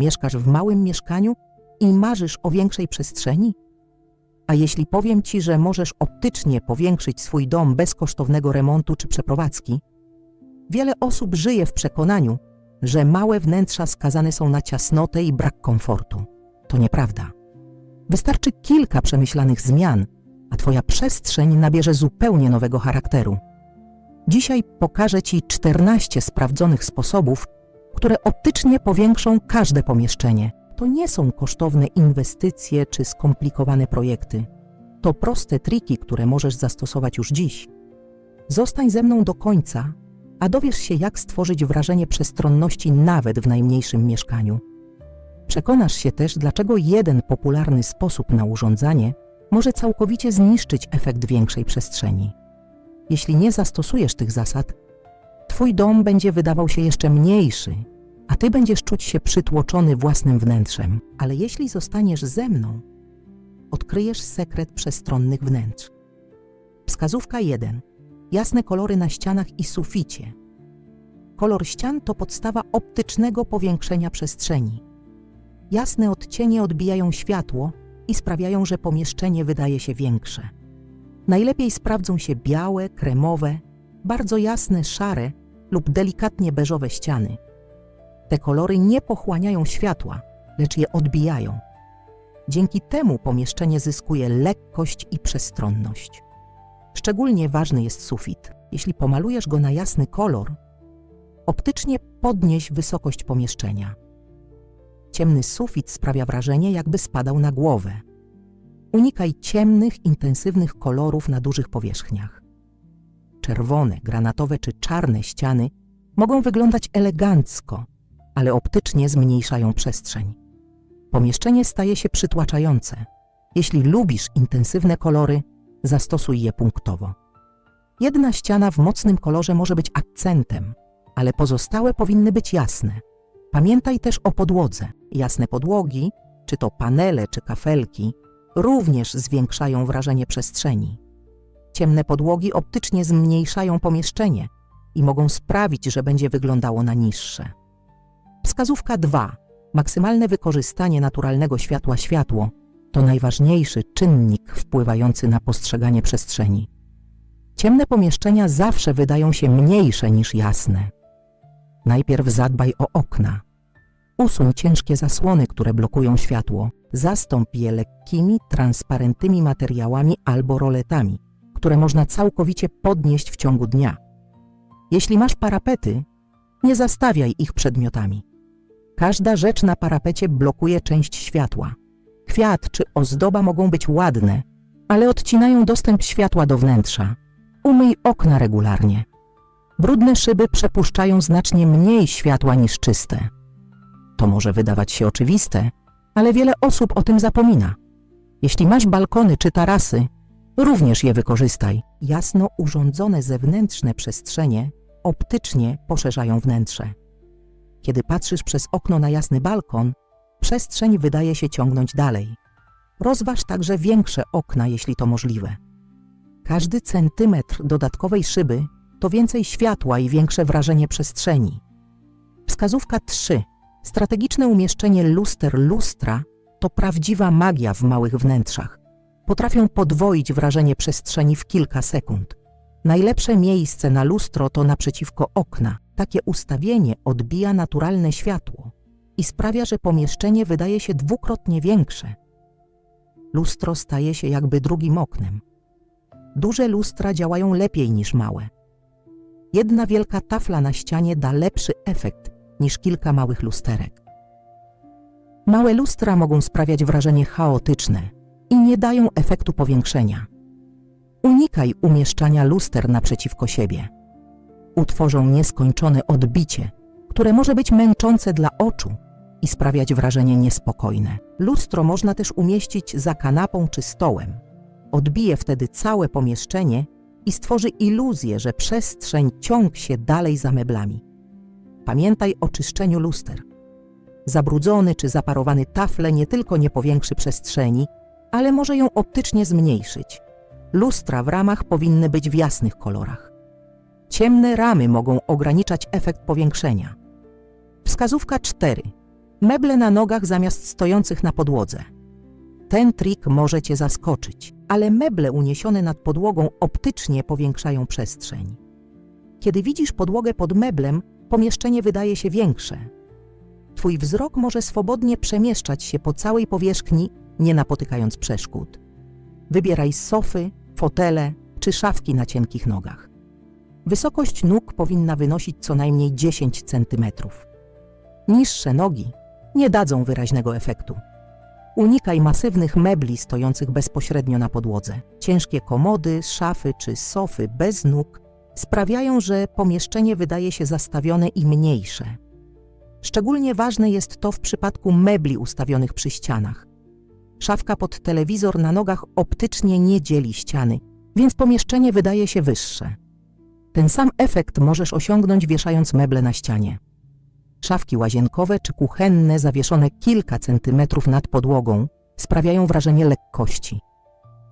Mieszkasz w małym mieszkaniu i marzysz o większej przestrzeni? A jeśli powiem ci, że możesz optycznie powiększyć swój dom bez kosztownego remontu czy przeprowadzki, wiele osób żyje w przekonaniu, że małe wnętrza skazane są na ciasnotę i brak komfortu. To nieprawda. Wystarczy kilka przemyślanych zmian, a Twoja przestrzeń nabierze zupełnie nowego charakteru. Dzisiaj pokażę Ci 14 sprawdzonych sposobów, które optycznie powiększą każde pomieszczenie. To nie są kosztowne inwestycje czy skomplikowane projekty. To proste triki, które możesz zastosować już dziś. Zostań ze mną do końca, a dowiesz się, jak stworzyć wrażenie przestronności nawet w najmniejszym mieszkaniu. Przekonasz się też, dlaczego jeden popularny sposób na urządzanie może całkowicie zniszczyć efekt większej przestrzeni. Jeśli nie zastosujesz tych zasad, Twój dom będzie wydawał się jeszcze mniejszy, a Ty będziesz czuć się przytłoczony własnym wnętrzem. Ale jeśli zostaniesz ze mną, odkryjesz sekret przestronnych wnętrz. Wskazówka 1. Jasne kolory na ścianach i suficie. Kolor ścian to podstawa optycznego powiększenia przestrzeni. Jasne odcienie odbijają światło i sprawiają, że pomieszczenie wydaje się większe. Najlepiej sprawdzą się białe, kremowe, bardzo jasne, szare lub delikatnie beżowe ściany. Te kolory nie pochłaniają światła, lecz je odbijają. Dzięki temu pomieszczenie zyskuje lekkość i przestronność. Szczególnie ważny jest sufit. Jeśli pomalujesz go na jasny kolor, optycznie podnieś wysokość pomieszczenia. Ciemny sufit sprawia wrażenie, jakby spadał na głowę. Unikaj ciemnych, intensywnych kolorów na dużych powierzchniach. Czerwone, granatowe czy czarne ściany mogą wyglądać elegancko, ale optycznie zmniejszają przestrzeń. Pomieszczenie staje się przytłaczające. Jeśli lubisz intensywne kolory, zastosuj je punktowo. Jedna ściana w mocnym kolorze może być akcentem, ale pozostałe powinny być jasne. Pamiętaj też o podłodze. Jasne podłogi, czy to panele, czy kafelki, również zwiększają wrażenie przestrzeni. Ciemne podłogi optycznie zmniejszają pomieszczenie i mogą sprawić, że będzie wyglądało na niższe. Wskazówka 2. Maksymalne wykorzystanie naturalnego światła światło to najważniejszy czynnik wpływający na postrzeganie przestrzeni. Ciemne pomieszczenia zawsze wydają się mniejsze niż jasne. Najpierw zadbaj o okna. Usuń ciężkie zasłony, które blokują światło. Zastąp je lekkimi, transparentnymi materiałami albo roletami, które można całkowicie podnieść w ciągu dnia. Jeśli masz parapety, nie zastawiaj ich przedmiotami. Każda rzecz na parapecie blokuje część światła. Kwiat czy ozdoba mogą być ładne, ale odcinają dostęp światła do wnętrza. Umyj okna regularnie. Brudne szyby przepuszczają znacznie mniej światła niż czyste. To może wydawać się oczywiste, ale wiele osób o tym zapomina. Jeśli masz balkony czy tarasy, również je wykorzystaj. Jasno urządzone zewnętrzne przestrzenie optycznie poszerzają wnętrze. Kiedy patrzysz przez okno na jasny balkon, przestrzeń wydaje się ciągnąć dalej. Rozważ także większe okna, jeśli to możliwe. Każdy centymetr dodatkowej szyby to więcej światła i większe wrażenie przestrzeni. Wskazówka 3. Strategiczne umieszczenie luster lustra to prawdziwa magia w małych wnętrzach. Potrafią podwoić wrażenie przestrzeni w kilka sekund. Najlepsze miejsce na lustro to naprzeciwko okna. Takie ustawienie odbija naturalne światło i sprawia, że pomieszczenie wydaje się dwukrotnie większe. Lustro staje się jakby drugim oknem. Duże lustra działają lepiej niż małe. Jedna wielka tafla na ścianie da lepszy efekt niż kilka małych lusterek. Małe lustra mogą sprawiać wrażenie chaotyczne i nie dają efektu powiększenia. Unikaj umieszczania luster naprzeciwko siebie. Utworzą nieskończone odbicie, które może być męczące dla oczu i sprawiać wrażenie niespokojne. Lustro można też umieścić za kanapą czy stołem. Odbije wtedy całe pomieszczenie i stworzy iluzję, że przestrzeń ciąg się dalej za meblami. Pamiętaj o czyszczeniu luster. Zabrudzony czy zaparowany tafle nie tylko nie powiększy przestrzeni, ale może ją optycznie zmniejszyć. Lustra w ramach powinny być w jasnych kolorach. Ciemne ramy mogą ograniczać efekt powiększenia. Wskazówka 4. Meble na nogach zamiast stojących na podłodze. Ten trik może Cię zaskoczyć, ale meble uniesione nad podłogą optycznie powiększają przestrzeń. Kiedy widzisz podłogę pod meblem, pomieszczenie wydaje się większe. Twój wzrok może swobodnie przemieszczać się po całej powierzchni, nie napotykając przeszkód. Wybieraj sofy, fotele czy szafki na cienkich nogach. Wysokość nóg powinna wynosić co najmniej 10 cm. Niższe nogi nie dadzą wyraźnego efektu. Unikaj masywnych mebli stojących bezpośrednio na podłodze. Ciężkie komody, szafy czy sofy bez nóg sprawiają, że pomieszczenie wydaje się zastawione i mniejsze. Szczególnie ważne jest to w przypadku mebli ustawionych przy ścianach. Szafka pod telewizor na nogach optycznie nie dzieli ściany, więc pomieszczenie wydaje się wyższe. Ten sam efekt możesz osiągnąć wieszając meble na ścianie. Szafki łazienkowe czy kuchenne zawieszone kilka centymetrów nad podłogą sprawiają wrażenie lekkości.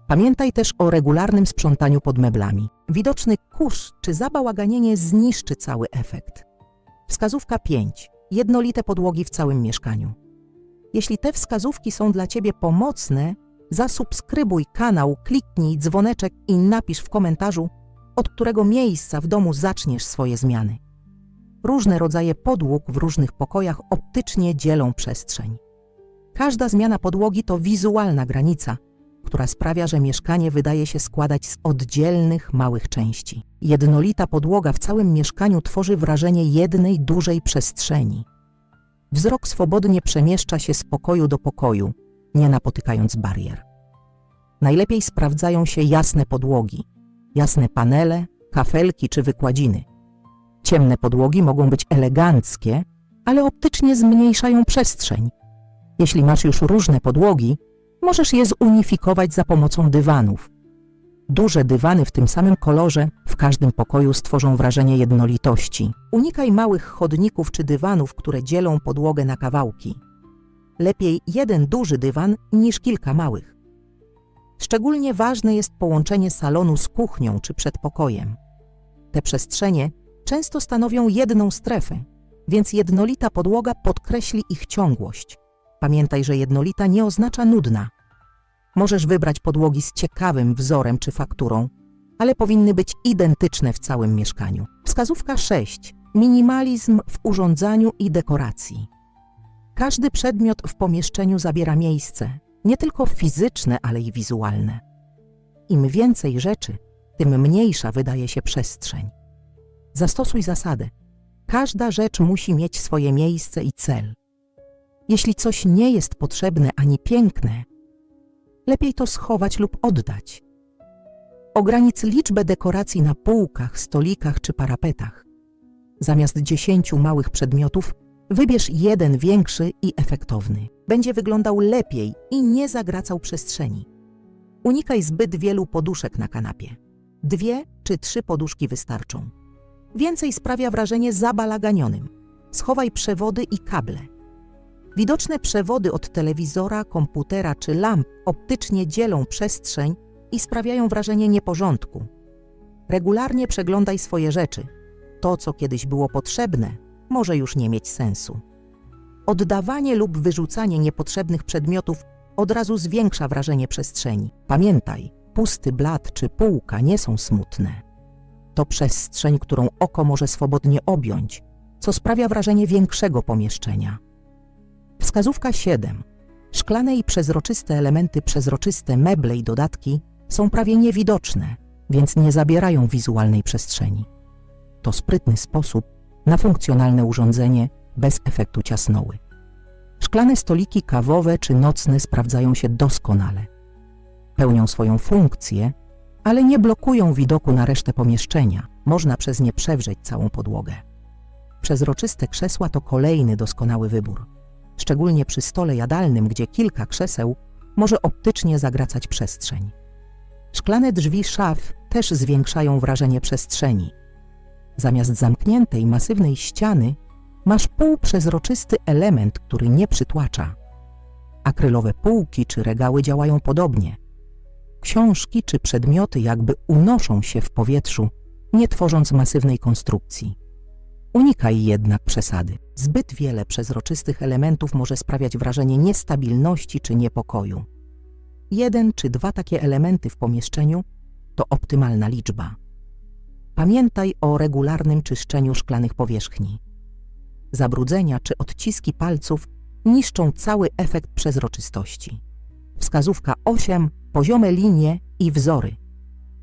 Pamiętaj też o regularnym sprzątaniu pod meblami. Widoczny kurz czy zabałaganienie zniszczy cały efekt. Wskazówka 5. Jednolite podłogi w całym mieszkaniu. Jeśli te wskazówki są dla Ciebie pomocne, zasubskrybuj kanał, kliknij dzwoneczek i napisz w komentarzu, od którego miejsca w domu zaczniesz swoje zmiany. Różne rodzaje podłóg w różnych pokojach optycznie dzielą przestrzeń. Każda zmiana podłogi to wizualna granica, która sprawia, że mieszkanie wydaje się składać z oddzielnych, małych części. Jednolita podłoga w całym mieszkaniu tworzy wrażenie jednej dużej przestrzeni. Wzrok swobodnie przemieszcza się z pokoju do pokoju, nie napotykając barier. Najlepiej sprawdzają się jasne podłogi, jasne panele, kafelki czy wykładziny. Ciemne podłogi mogą być eleganckie, ale optycznie zmniejszają przestrzeń. Jeśli masz już różne podłogi, możesz je zunifikować za pomocą dywanów. Duże dywany w tym samym kolorze w każdym pokoju stworzą wrażenie jednolitości. Unikaj małych chodników czy dywanów, które dzielą podłogę na kawałki. Lepiej jeden duży dywan niż kilka małych. Szczególnie ważne jest połączenie salonu z kuchnią czy przedpokojem. Te przestrzenie często stanowią jedną strefę, więc jednolita podłoga podkreśli ich ciągłość. Pamiętaj, że jednolita nie oznacza nudna. Możesz wybrać podłogi z ciekawym wzorem czy fakturą, ale powinny być identyczne w całym mieszkaniu. Wskazówka 6. Minimalizm w urządzaniu i dekoracji. Każdy przedmiot w pomieszczeniu zabiera miejsce, nie tylko fizyczne, ale i wizualne. Im więcej rzeczy, tym mniejsza wydaje się przestrzeń. Zastosuj zasadę. Każda rzecz musi mieć swoje miejsce i cel. Jeśli coś nie jest potrzebne ani piękne, lepiej to schować lub oddać. Ogranic liczbę dekoracji na półkach, stolikach czy parapetach. Zamiast dziesięciu małych przedmiotów, wybierz jeden większy i efektowny. Będzie wyglądał lepiej i nie zagracał przestrzeni. Unikaj zbyt wielu poduszek na kanapie. Dwie czy trzy poduszki wystarczą. Więcej sprawia wrażenie zabalaganionym. Schowaj przewody i kable. Widoczne przewody od telewizora, komputera czy lamp optycznie dzielą przestrzeń i sprawiają wrażenie nieporządku. Regularnie przeglądaj swoje rzeczy. To, co kiedyś było potrzebne, może już nie mieć sensu. Oddawanie lub wyrzucanie niepotrzebnych przedmiotów od razu zwiększa wrażenie przestrzeni. Pamiętaj, pusty blat czy półka nie są smutne. To przestrzeń, którą oko może swobodnie objąć, co sprawia wrażenie większego pomieszczenia. Wskazówka 7. Szklane i przezroczyste elementy, przezroczyste meble i dodatki są prawie niewidoczne, więc nie zabierają wizualnej przestrzeni. To sprytny sposób na funkcjonalne urządzenie bez efektu ciasnoły. Szklane stoliki kawowe czy nocne sprawdzają się doskonale. Pełnią swoją funkcję, ale nie blokują widoku na resztę pomieszczenia. Można przez nie przewrzeć całą podłogę. Przezroczyste krzesła to kolejny doskonały wybór. Szczególnie przy stole jadalnym, gdzie kilka krzeseł może optycznie zagracać przestrzeń. Szklane drzwi szaf też zwiększają wrażenie przestrzeni. Zamiast zamkniętej, masywnej ściany masz półprzezroczysty element, który nie przytłacza. Akrylowe półki czy regały działają podobnie. Książki czy przedmioty jakby unoszą się w powietrzu, nie tworząc masywnej konstrukcji. Unikaj jednak przesady. Zbyt wiele przezroczystych elementów może sprawiać wrażenie niestabilności czy niepokoju. Jeden czy dwa takie elementy w pomieszczeniu to optymalna liczba. Pamiętaj o regularnym czyszczeniu szklanych powierzchni. Zabrudzenia czy odciski palców niszczą cały efekt przezroczystości. Wskazówka 8. Poziome linie i wzory.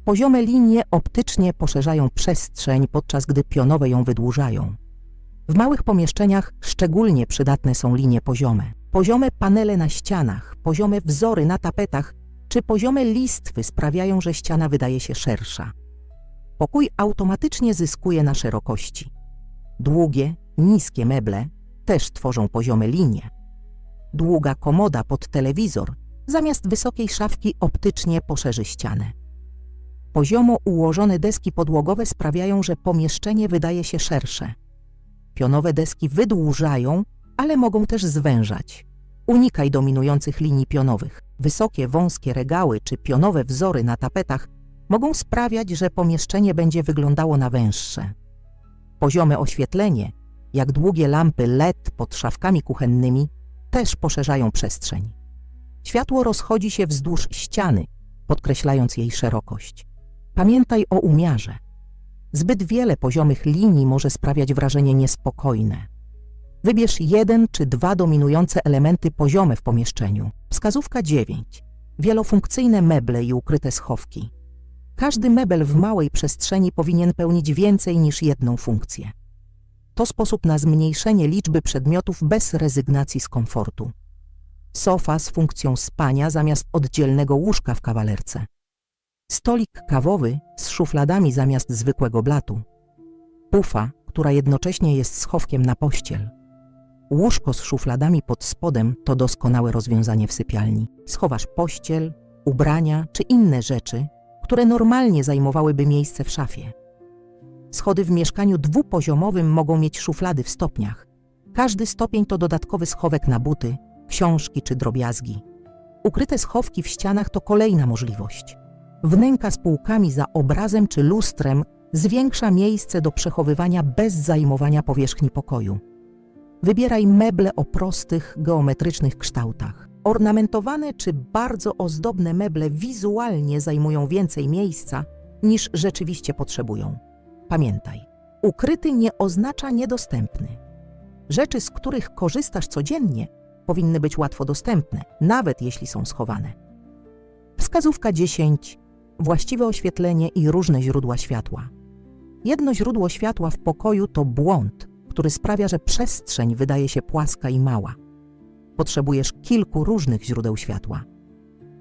Poziome linie optycznie poszerzają przestrzeń, podczas gdy pionowe ją wydłużają. W małych pomieszczeniach szczególnie przydatne są linie poziome. Poziome panele na ścianach, poziome wzory na tapetach czy poziome listwy sprawiają, że ściana wydaje się szersza. Pokój automatycznie zyskuje na szerokości. Długie, niskie meble też tworzą poziome linie. Długa komoda pod telewizor zamiast wysokiej szafki optycznie poszerzy ścianę. Poziomo ułożone deski podłogowe sprawiają, że pomieszczenie wydaje się szersze. Pionowe deski wydłużają, ale mogą też zwężać. Unikaj dominujących linii pionowych. Wysokie, wąskie regały czy pionowe wzory na tapetach mogą sprawiać, że pomieszczenie będzie wyglądało na węższe. Poziome oświetlenie, jak długie lampy LED pod szafkami kuchennymi, też poszerzają przestrzeń. Światło rozchodzi się wzdłuż ściany, podkreślając jej szerokość. Pamiętaj o umiarze. Zbyt wiele poziomych linii może sprawiać wrażenie niespokojne. Wybierz jeden czy dwa dominujące elementy poziome w pomieszczeniu. Wskazówka 9. Wielofunkcyjne meble i ukryte schowki. Każdy mebel w małej przestrzeni powinien pełnić więcej niż jedną funkcję. To sposób na zmniejszenie liczby przedmiotów bez rezygnacji z komfortu. Sofa z funkcją spania zamiast oddzielnego łóżka w kawalerce. Stolik kawowy z szufladami zamiast zwykłego blatu. Pufa, która jednocześnie jest schowkiem na pościel. Łóżko z szufladami pod spodem to doskonałe rozwiązanie w sypialni. Schowasz pościel, ubrania czy inne rzeczy, które normalnie zajmowałyby miejsce w szafie. Schody w mieszkaniu dwupoziomowym mogą mieć szuflady w stopniach. Każdy stopień to dodatkowy schowek na buty, książki czy drobiazgi. Ukryte schowki w ścianach to kolejna możliwość. Wnęka z półkami za obrazem czy lustrem zwiększa miejsce do przechowywania bez zajmowania powierzchni pokoju. Wybieraj meble o prostych, geometrycznych kształtach. Ornamentowane czy bardzo ozdobne meble wizualnie zajmują więcej miejsca niż rzeczywiście potrzebują. Pamiętaj, ukryty nie oznacza niedostępny. Rzeczy, z których korzystasz codziennie, powinny być łatwo dostępne, nawet jeśli są schowane. Wskazówka 10. Właściwe oświetlenie i różne źródła światła. Jedno źródło światła w pokoju to błąd, który sprawia, że przestrzeń wydaje się płaska i mała. Potrzebujesz kilku różnych źródeł światła.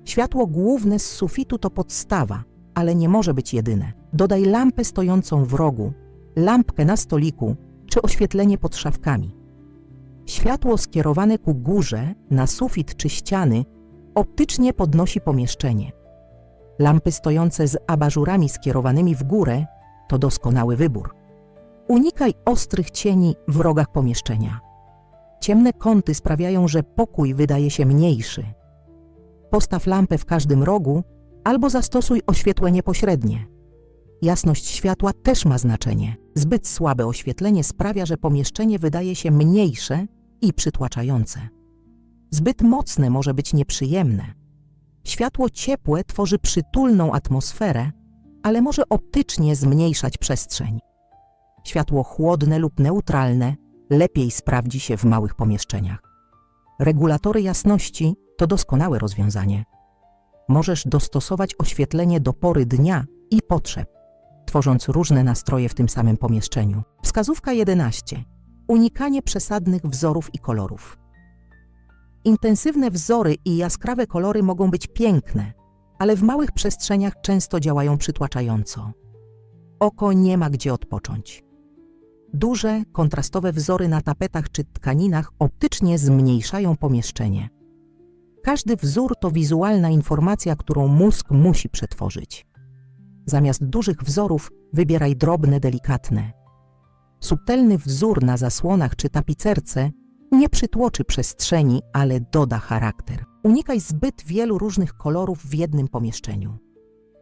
Światło główne z sufitu to podstawa, ale nie może być jedyne. Dodaj lampę stojącą w rogu, lampkę na stoliku czy oświetlenie pod szafkami. Światło skierowane ku górze, na sufit czy ściany, optycznie podnosi pomieszczenie. Lampy stojące z abażurami skierowanymi w górę to doskonały wybór. Unikaj ostrych cieni w rogach pomieszczenia. Ciemne kąty sprawiają, że pokój wydaje się mniejszy. Postaw lampę w każdym rogu albo zastosuj oświetlenie pośrednie. Jasność światła też ma znaczenie. Zbyt słabe oświetlenie sprawia, że pomieszczenie wydaje się mniejsze i przytłaczające. Zbyt mocne może być nieprzyjemne. Światło ciepłe tworzy przytulną atmosferę, ale może optycznie zmniejszać przestrzeń. Światło chłodne lub neutralne lepiej sprawdzi się w małych pomieszczeniach. Regulatory jasności to doskonałe rozwiązanie. Możesz dostosować oświetlenie do pory dnia i potrzeb, tworząc różne nastroje w tym samym pomieszczeniu. Wskazówka 11. Unikanie przesadnych wzorów i kolorów. Intensywne wzory i jaskrawe kolory mogą być piękne, ale w małych przestrzeniach często działają przytłaczająco. Oko nie ma gdzie odpocząć. Duże, kontrastowe wzory na tapetach czy tkaninach optycznie zmniejszają pomieszczenie. Każdy wzór to wizualna informacja, którą mózg musi przetworzyć. Zamiast dużych wzorów wybieraj drobne, delikatne. Subtelny wzór na zasłonach czy tapicerce nie przytłoczy przestrzeni, ale doda charakter. Unikaj zbyt wielu różnych kolorów w jednym pomieszczeniu.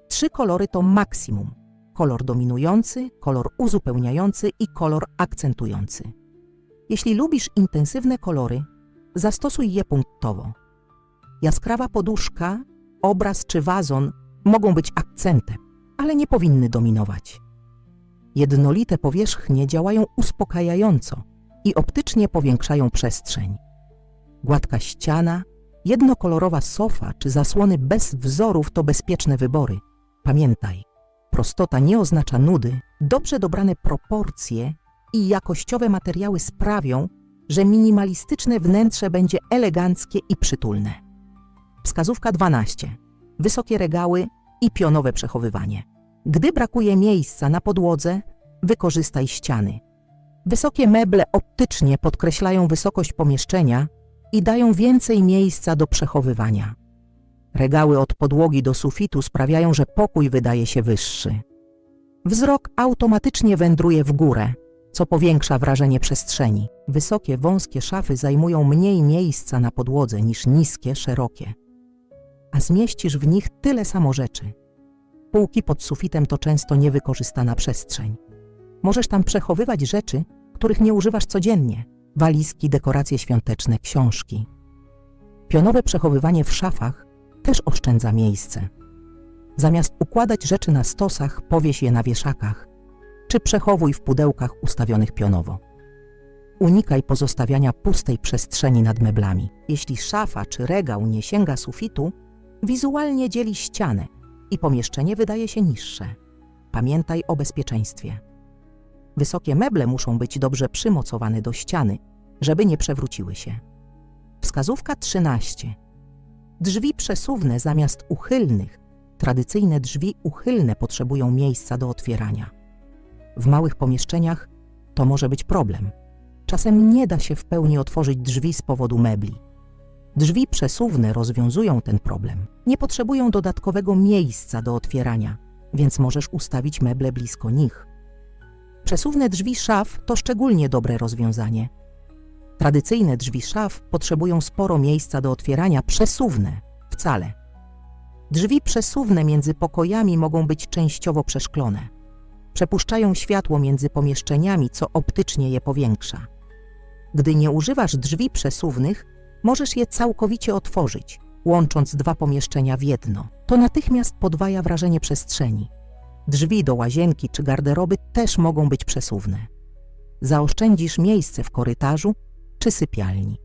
Trzy kolory to maksimum. kolor dominujący, kolor uzupełniający i kolor akcentujący. Jeśli lubisz intensywne kolory, zastosuj je punktowo. Jaskrawa poduszka, obraz czy wazon mogą być akcentem, ale nie powinny dominować. Jednolite powierzchnie działają uspokajająco i optycznie powiększają przestrzeń. Gładka ściana, jednokolorowa sofa czy zasłony bez wzorów to bezpieczne wybory. Pamiętaj, prostota nie oznacza nudy, dobrze dobrane proporcje i jakościowe materiały sprawią, że minimalistyczne wnętrze będzie eleganckie i przytulne. Wskazówka 12. Wysokie regały i pionowe przechowywanie. Gdy brakuje miejsca na podłodze, wykorzystaj ściany. Wysokie meble optycznie podkreślają wysokość pomieszczenia i dają więcej miejsca do przechowywania. Regały od podłogi do sufitu sprawiają, że pokój wydaje się wyższy. Wzrok automatycznie wędruje w górę, co powiększa wrażenie przestrzeni. Wysokie, wąskie szafy zajmują mniej miejsca na podłodze niż niskie, szerokie. A zmieścisz w nich tyle samo rzeczy. Półki pod sufitem to często niewykorzystana przestrzeń. Możesz tam przechowywać rzeczy, których nie używasz codziennie. Walizki, dekoracje świąteczne, książki. Pionowe przechowywanie w szafach też oszczędza miejsce. Zamiast układać rzeczy na stosach, powieś je na wieszakach, czy przechowuj w pudełkach ustawionych pionowo. Unikaj pozostawiania pustej przestrzeni nad meblami. Jeśli szafa czy regał nie sięga sufitu, wizualnie dzieli ścianę i pomieszczenie wydaje się niższe. Pamiętaj o bezpieczeństwie. Wysokie meble muszą być dobrze przymocowane do ściany, żeby nie przewróciły się. Wskazówka 13. Drzwi przesuwne zamiast uchylnych. Tradycyjne drzwi uchylne potrzebują miejsca do otwierania. W małych pomieszczeniach to może być problem. Czasem nie da się w pełni otworzyć drzwi z powodu mebli. Drzwi przesuwne rozwiązują ten problem. Nie potrzebują dodatkowego miejsca do otwierania, więc możesz ustawić meble blisko nich. Przesuwne drzwi szaf to szczególnie dobre rozwiązanie. Tradycyjne drzwi szaf potrzebują sporo miejsca do otwierania, przesuwne wcale. Drzwi przesuwne między pokojami mogą być częściowo przeszklone. Przepuszczają światło między pomieszczeniami, co optycznie je powiększa. Gdy nie używasz drzwi przesuwnych, możesz je całkowicie otworzyć, łącząc dwa pomieszczenia w jedno. To natychmiast podwaja wrażenie przestrzeni. Drzwi do łazienki czy garderoby też mogą być przesuwne. Zaoszczędzisz miejsce w korytarzu czy sypialni.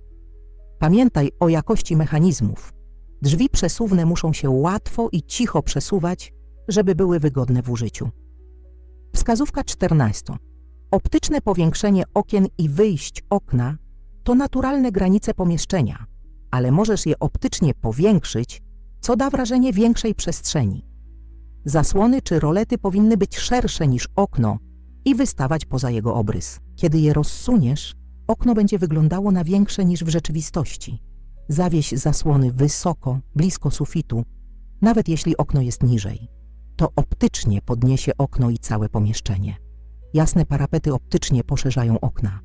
Pamiętaj o jakości mechanizmów. Drzwi przesuwne muszą się łatwo i cicho przesuwać, żeby były wygodne w użyciu. Wskazówka 14. Optyczne powiększenie okien i wyjść okna to naturalne granice pomieszczenia, ale możesz je optycznie powiększyć, co da wrażenie większej przestrzeni. Zasłony czy rolety powinny być szersze niż okno i wystawać poza jego obrys. Kiedy je rozsuniesz, okno będzie wyglądało na większe niż w rzeczywistości. Zawieś zasłony wysoko, blisko sufitu, nawet jeśli okno jest niżej. To optycznie podniesie okno i całe pomieszczenie. Jasne parapety optycznie poszerzają okna.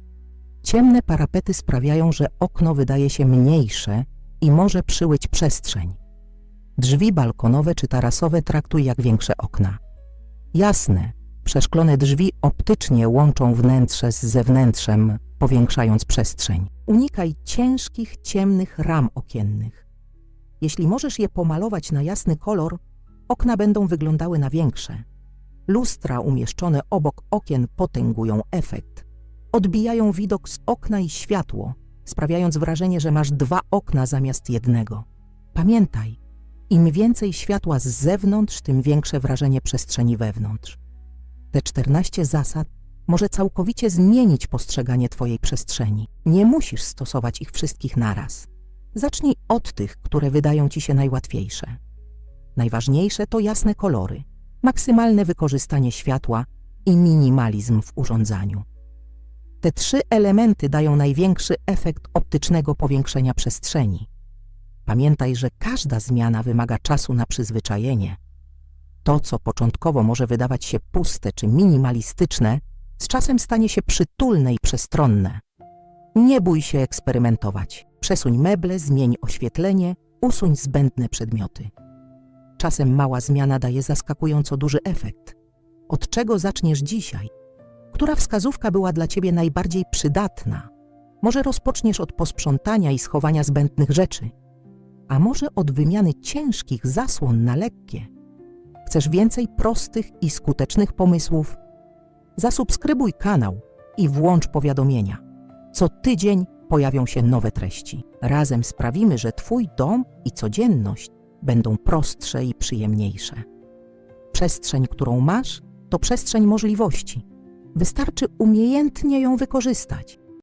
Ciemne parapety sprawiają, że okno wydaje się mniejsze i może przyłyć przestrzeń. Drzwi balkonowe czy tarasowe traktuj jak większe okna. Jasne, przeszklone drzwi optycznie łączą wnętrze z zewnętrzem, powiększając przestrzeń. Unikaj ciężkich, ciemnych ram okiennych. Jeśli możesz je pomalować na jasny kolor, okna będą wyglądały na większe. Lustra umieszczone obok okien potęgują efekt. Odbijają widok z okna i światło, sprawiając wrażenie, że masz dwa okna zamiast jednego. Pamiętaj, im więcej światła z zewnątrz, tym większe wrażenie przestrzeni wewnątrz. Te 14 zasad może całkowicie zmienić postrzeganie Twojej przestrzeni. Nie musisz stosować ich wszystkich naraz. Zacznij od tych, które wydają Ci się najłatwiejsze. Najważniejsze to jasne kolory, maksymalne wykorzystanie światła i minimalizm w urządzaniu. Te trzy elementy dają największy efekt optycznego powiększenia przestrzeni. Pamiętaj, że każda zmiana wymaga czasu na przyzwyczajenie. To, co początkowo może wydawać się puste czy minimalistyczne, z czasem stanie się przytulne i przestronne. Nie bój się eksperymentować. Przesuń meble, zmień oświetlenie, usuń zbędne przedmioty. Czasem mała zmiana daje zaskakująco duży efekt. Od czego zaczniesz dzisiaj? Która wskazówka była dla ciebie najbardziej przydatna? Może rozpoczniesz od posprzątania i schowania zbędnych rzeczy, a może od wymiany ciężkich zasłon na lekkie. Chcesz więcej prostych i skutecznych pomysłów? Zasubskrybuj kanał i włącz powiadomienia. Co tydzień pojawią się nowe treści. Razem sprawimy, że Twój dom i codzienność będą prostsze i przyjemniejsze. Przestrzeń, którą masz, to przestrzeń możliwości. Wystarczy umiejętnie ją wykorzystać.